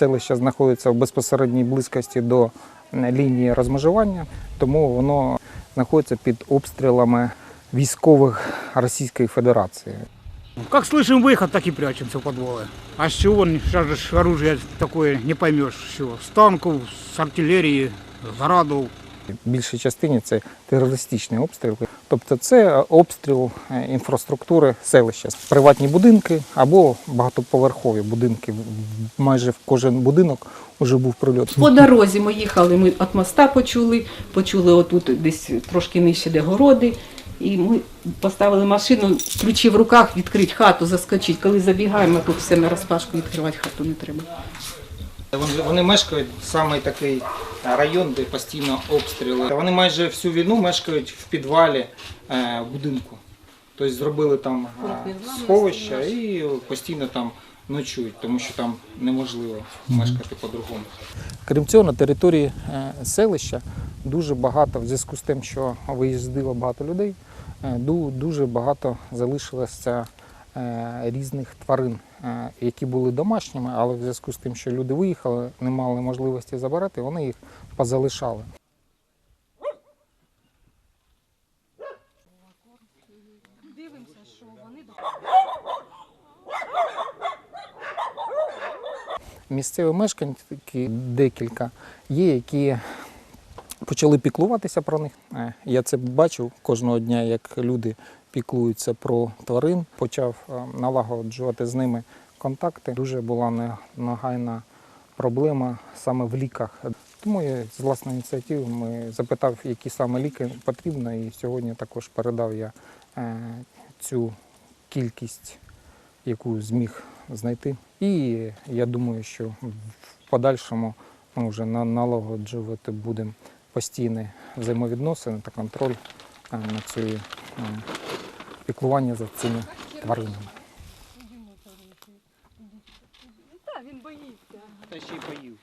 селище знаходиться в безпосередній близькості до е, лінії розмежування, тому воно знаходиться під обстрілами військових Російської Федерації. Как слышим выход, так и прячемся в подвалы. А с чего, сейчас же оружие такое не поймешь, с чего. С танков, с артиллерии, с градов. В більшій частині це терористичні обстріли. Тобто це обстріл е, інфраструктури селища, приватні будинки або багатоповерхові будинки. Майже в кожен будинок вже був прильот. По дорозі ми їхали, ми від моста почули, почули отут десь трошки нижче, де городи. І ми поставили машину, ключі в руках, відкрити хату, заскочити. Коли забігаємо, тут все на розпашку відкривати хату не треба. Вони, вони мешкають саме такий район, де постійно обстріли. Вони майже всю війну мешкають в підвалі е, будинку. Тобто зробили там е, сховище і постійно там ночують, тому що там неможливо мешкати по-другому. Крім цього, на території е, селища дуже багато, в зв'язку з тим, що виїздило багато людей, е, ду- дуже багато залишилося е, різних тварин, е, які були домашніми, але в зв'язку з тим, що люди виїхали, не мали можливості забирати, вони їх позалишали. Місцеві мешканці декілька є, які почали піклуватися про них. Е, Я це бачу кожного дня, як люди піклуються про тварин, почав е, налагоджувати з ними контакти. Дуже була нагайна проблема саме в ліках. Тому я з власної ініціативи ми запитав, які саме ліки потрібно, і сьогодні також передав я е, цю кількість, яку зміг знайти. І я думаю, що в подальшому ми вже налагоджувати будемо постійні взаємовідносини та контроль е, над цією піклування за цими тваринами. Так, він боїться. Та ще й боїв.